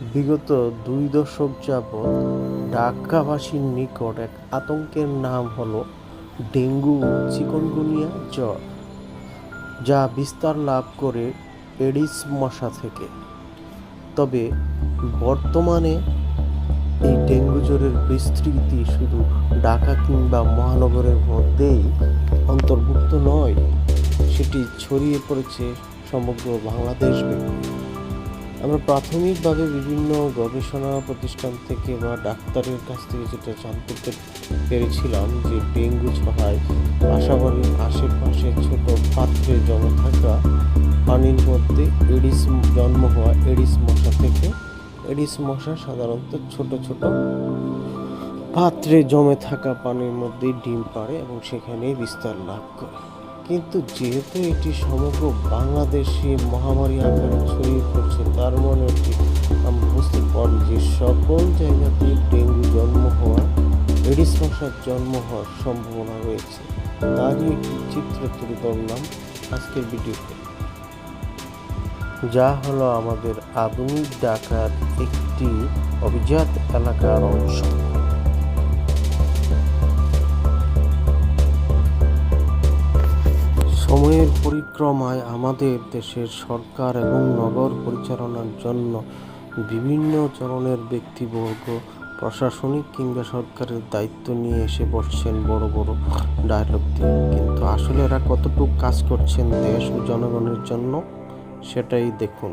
বিগত দুই দশক যাবৎ ঢাকাবাসীর নিকট এক আতঙ্কের নাম হলো ডেঙ্গু চিকনগুনিয়া জ্বর, যা বিস্তার লাভ করে এডিস মশা থেকে। তবে বর্তমানে এই ডেঙ্গু জ্বরের বিস্তৃতি শুধু ঢাকা কিংবা মহানগরের মধ্যেই অন্তর্ভুক্ত নয়, সেটি ছড়িয়ে পড়েছে সমগ্র বাংলাদেশ ব্যাপী। আমরা প্রাথমিকভাবে বিভিন্ন গবেষণা প্রতিষ্ঠান থেকে বা ডাক্তারের কাছ থেকে যেটা জানতে পেরেছিলাম যে ডেঙ্গু ছড়ায় বাসাবাড়ির আশেপাশে ছোট পাত্রে জমা থাকা পানির মধ্যে এডিস জন্ম হওয়া এডিস মশা থেকে, এডিস মশা সাধারণত ছোট ছোট পাত্রে জমে থাকা পানির মধ্যে ডিম পাড়ে এবং সেখানেই বিস্তার লাভ করে। কিন্তু যেহেতু এটি সমগ্র বাংলাদেশে মহামারী আকারে ছড়িয়ে পড়ছে, তার মানে এটি আমরা বুঝতে পারি যে সকল জায়গাতে ডেঙ্গু জন্ম হওয়া এডিস মশার জন্ম হওয়ার সম্ভাবনা রয়েছে। তারই একটি চিত্র তুলে ধরলাম আজকের ভিডিওতে। যা হলো আমাদের আধুনিক ঢাকার একটি অভিজাত এলাকার অংশ। সময়ের পরিক্রমায় আমাদের দেশের সরকার এবং নগর পরিচালনার জন্য বিভিন্ন ধরনের ব্যক্তিবর্গ, প্রশাসনিক কিংবা সরকারের দায়িত্ব নিয়ে এসে বসছেন বড় বড় ডায়লগ দিয়ে। কিন্তু আসলে এরা কতটুকু কাজ করছেন দেশ ও জনগণের জন্য, সেটাই দেখুন।